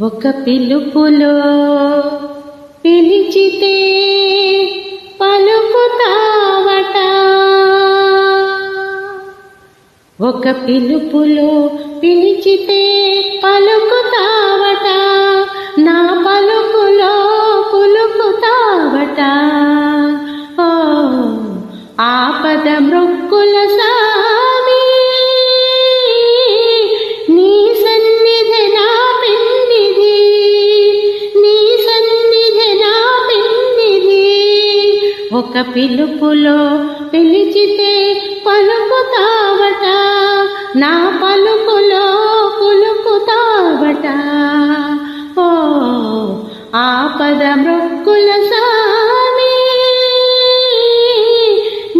ఒక పిలుపులో పిలిచితే పలుకుతావట. ఒక పిలుపులో పిలిచితే పలుకుతావట. నా పలుకులో పులుకుతావట. ఓ ఆపద మృక్కుల సా ఒక పిలుపులో పిలిచితే పలుకుతావట నా పలుకులో పులుకుతావట ఓ ఆపద మృక్కుల సామి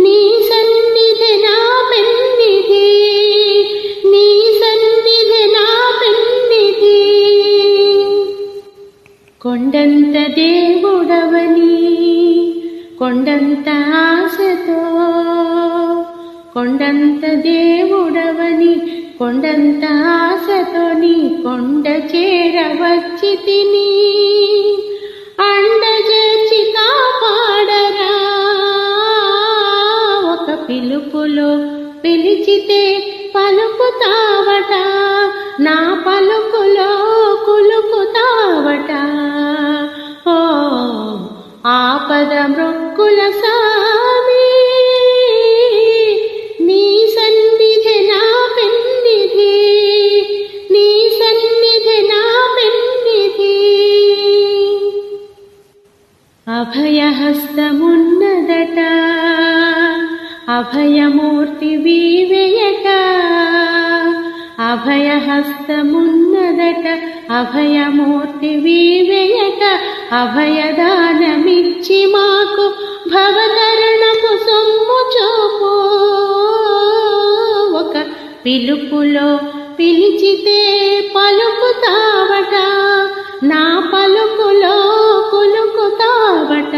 నీ సన్నిధి నా పెన్నిధి నీ సన్నిధి నా పెన్నిధి. కొండంత దేవుడవని కొండంత ఆశతో కొండంత దేవుడవని కొండంత ఆశతో నీ కొండ చేరవచ్చి తిని అండ చేర్చి కాపాడరా. ఒక పిలుపులో పిలిచితే పలుకుతావట నా పలుకులో మృక్కుల సామి నీ సన్నిధి నా పెన్నిధి. నీ సన్నిధి నా పెన్నిధి. అభయహస్తమున్నదట. అభయమూర్తి వీవేయట. అభయహస్తమున్నదట. అభయమూర్తి వీవేయట. అభయదానమిచ్చి మాకు భవతరణపు సొమ్ము చూపు. ఒక పిలుపులో పిలిచితే పలుకుతావట నా పలుకులో కులుకుతావట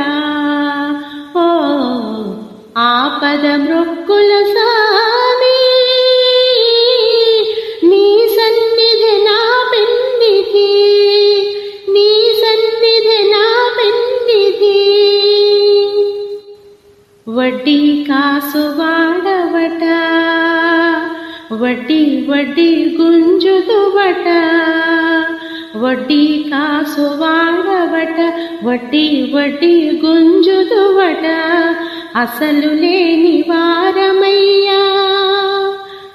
ఓ ఆపద మృక్కుల సా వడ్డీ కాసు వాడవట వడ్డీ వడ్డీ గుంజుదువట వడ్డీ కాసు వాడవట వడ్డీ వడ్డీ గుంజుదువట. అసలు లేని వారమయ్యా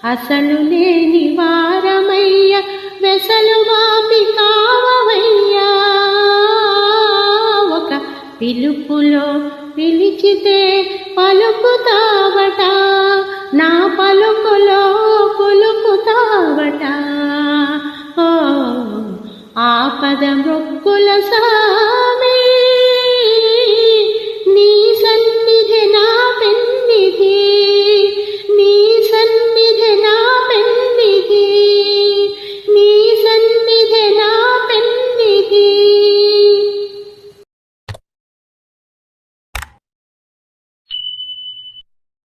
అసలు లేని వారమయ్యా వెసలు వాపి కావమయ్యా ఒక పిలుపులో పిలిచితే పలుకుతావట నా పలుకులో పులుకుతావట. ఆపద మొక్కుల సా